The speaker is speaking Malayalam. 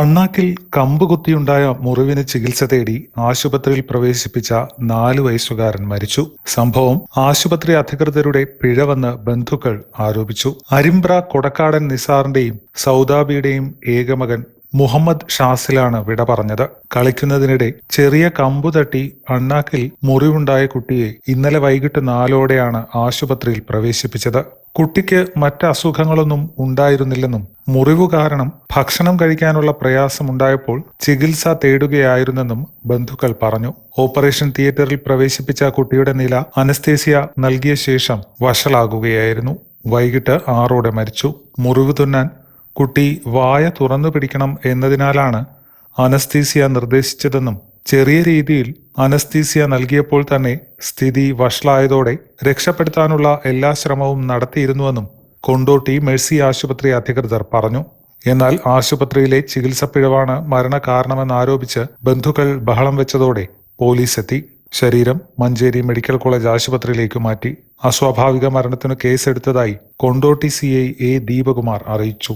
അണ്ണാക്കിൽ കമ്പ് കുത്തിയുണ്ടായ മുറിവിന് ചികിത്സ തേടി ആശുപത്രിയിൽ പ്രവേശിപ്പിച്ച നാലു വയസ്സുകാരൻ മരിച്ചു. സംഭവം ആശുപത്രി അധികൃതരുടെ പിഴവെന്ന് ബന്ധുക്കൾ ആരോപിച്ചു. അരിമ്പ്ര കൊടക്കാടൻ നിസാറിന്റെയും സൗദാബിയുടെയും ഏകമകൻ മുഹമ്മദ് ഷാസിലാണ് വിട പറഞ്ഞത്. കളിക്കുന്നതിനിടെ ചെറിയ കമ്പു തട്ടി അണ്ണാക്കിൽ മുറിവുണ്ടായ കുട്ടിയെ ഇന്നലെ വൈകിട്ട് നാലോടെയാണ് ആശുപത്രിയിൽ പ്രവേശിപ്പിച്ചത്. കുട്ടിക്ക് മറ്റ് അസുഖങ്ങളൊന്നും ഉണ്ടായിരുന്നില്ലെന്നും മുറിവ് കാരണം ഭക്ഷണം കഴിക്കാനുള്ള പ്രയാസമുണ്ടായപ്പോൾ ചികിത്സ തേടുകയായിരുന്നെന്നും ബന്ധുക്കൾ പറഞ്ഞു. ഓപ്പറേഷൻ തിയേറ്ററിൽ പ്രവേശിപ്പിച്ച കുട്ടിയുടെ നില അനസ്തേസിയ നൽകിയ ശേഷം വഷളാകുകയായിരുന്നു. വൈകിട്ട് ആറോടെ മരിച്ചു. മുറിവ് തുന്നാൻ കുട്ടി വായ തുറന്നു പിടിക്കണം എന്നതിനാലാണ് അനസ്തീസിയ നിർദ്ദേശിച്ചതെന്നും ചെറിയ രീതിയിൽ അനസ്തീസിയ നൽകിയപ്പോൾ തന്നെ സ്ഥിതി വഷളായതോടെ രക്ഷപ്പെടുത്താനുള്ള എല്ലാ ശ്രമവും നടത്തിയിരുന്നുവെന്നും കൊണ്ടോട്ടി മെഴ്സി ആശുപത്രി അധികൃതർ പറഞ്ഞു. എന്നാൽ ആശുപത്രിയിലെ ചികിത്സ പിഴവാണ് മരണകാരണമെന്നാരോപിച്ച് ബന്ധുക്കൾ ബഹളം വെച്ചതോടെ പോലീസ് എത്തി ശരീരം മഞ്ചേരി മെഡിക്കൽ കോളേജ് ആശുപത്രിയിലേക്ക് മാറ്റി. അസ്വാഭാവിക മരണത്തിന് കേസെടുത്തതായി Kondotty C I A Deepakumar അറിയിച്ചു.